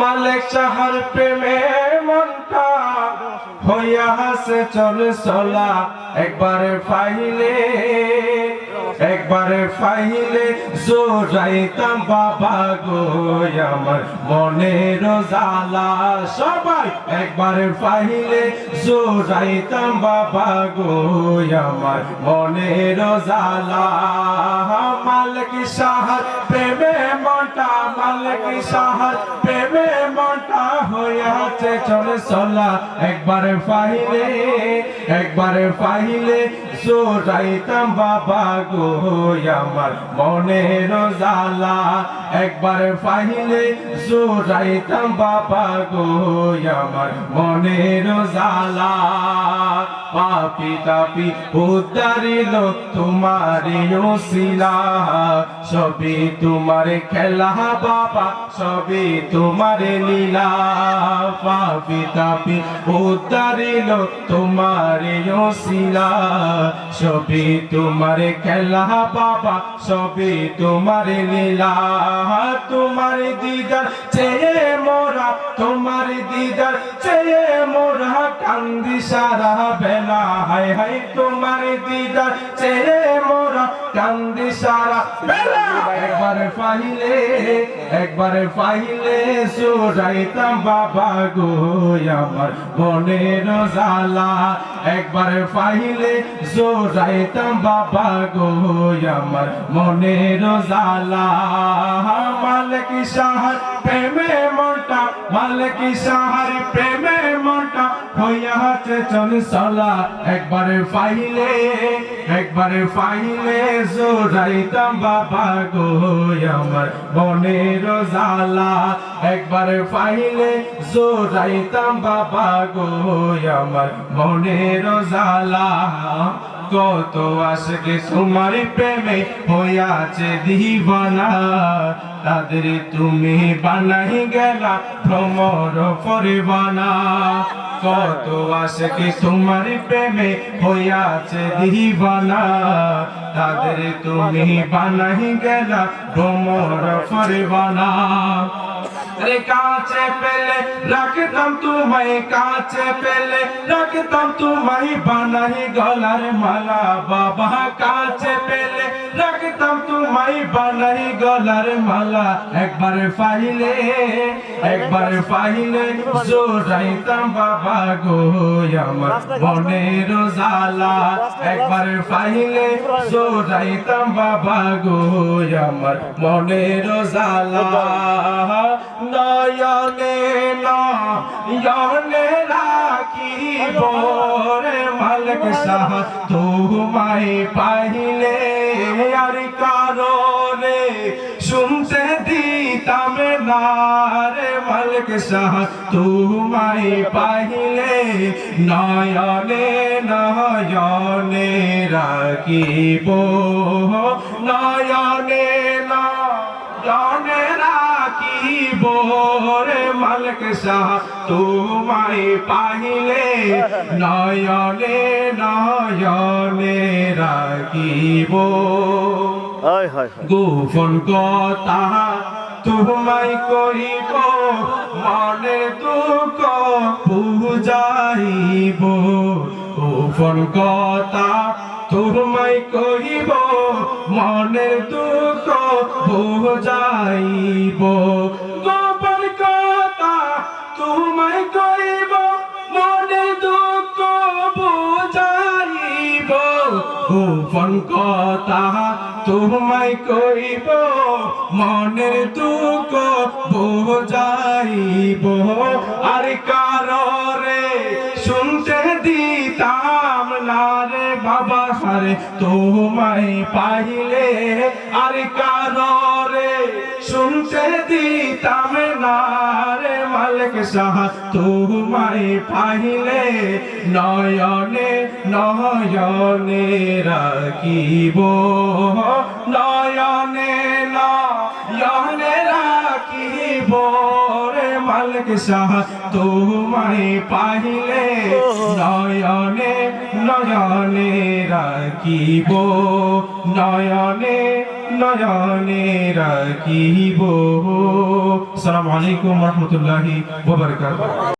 মালিক সাহার প্রেমে মনটা হইয়া হাসে, চলে, চলা, একবারে ফাইলে একবারে ফাইলে জোরাইতাম বাবা গো, আমার মনের জ্বালা। সবাই একবারে ফাইলে জোরাইতাম বাবা গো, আমার মনের জ্বালা। মালিক সাহার প্রেমে মালিক সাহার প্রেমে মনটা হইয়াছে চলে চলা একবারে ফাইলে একবারে ফাইলে জোরাইতাম বাবা গো, আমার মনের জ্বালা। একবারে ফাইলে জোরাইতাম বাবা গো, আমার মনের জ্বালা। পাপি তাপি উদ্ধারিল তোমারি ওসিলা। সবই তোমার খেলা বাবা, সবই তোমার লীলা। পাপি তাপি উদ্ধারিল তোমার ওসিলা সবই তোমার খেলা বাবা সবই তোমার লীলা তোমার দিদার চেয়ে মোরা, তোমার দিদার চেয়ে মোরা কান্দি সারা বেলা। হাই হাই তোমার দিদার চেয়ে মোরা কান্দি সারা একবারে ফাইলে একবারে ফাইলে সুরাইতাম বাবা গো, আমার মনের জ্বালা। একবারে ফাইলে জোরাইতাম বাবা গো, আমার মনের জ্বালা। মালিক সাহার প্রেমে মনটা, মালিক সাহার প্রেমে মনটা হইয়া হাতে চল চলা একবারে ফাইলে একবারে ফাইলে জোরাইতাম বাবা গো আমার মনের জালা একবারে ফাইলে জোরাইতাম বাবা গো আমার মনের জ্বালা। কত আশকে তোমার প্রেমে হইয়াছে দিবানা। তাদের তুমি বানাই গেলা ভ্রমর পরিবানা। কত আশকে তোমার প্রেমে হইয়াছে দিবানা। তাদের তুমি বানাই গেলা ভ্রমর পরিবানা। রে কাছে পেলে রাখতাম তোমায় কাছে পেলে রাখতাম তোমায় বানাই গলার মালা বাবা কাছে পেলে রাখতাম তোমায় বানাই গলার মালা একবার ফাইলে একবার ফাইলে জোরাইতাম বাবা গো আমার মনের জ্বালা একবার ফাইলে জোরাইতাম বাবা গো আমার মনের জ্বালা নয়নে নয়নে রাখিব রে মালিক সাহ তোমায় পাইলে আর কারণে শুনতে দিতাম না রে মালিক সাহ তোমায় পাইলে নয়নে নয়নে রাখিব, নয়নে নয়নে রাখিব রে মালিক তোমায় পাইলে নয়নে নয়নে রাখিব। গোপন কথা তোমায় কইব মনে দুঃখ বুঝাইব। গোপন কথা তোমায় কইব মনে দুঃখ বুঝাইব গোপন কথা তোমায় কইব, মনে দুঃখ বুঝাইব গোপন কথা তোমায় কইব, মনের দুঃখ বোঝাইব আর কাররে তোমায় পাইলে আর কাররে শুনতে দিতাম না রে মালিক সাহা তোমায় পাইলে নয়নে নয়নে রাখিব। নয়নে নয়নে রাখিব রে মালিক সাহা তোমায় পাইলে নয়নে নয়নে রাখিব নয়নে নয়নে রাখিব আসসালামু আলাইকুম রহমতুল্লাহি ওয়া বারাকাতুহু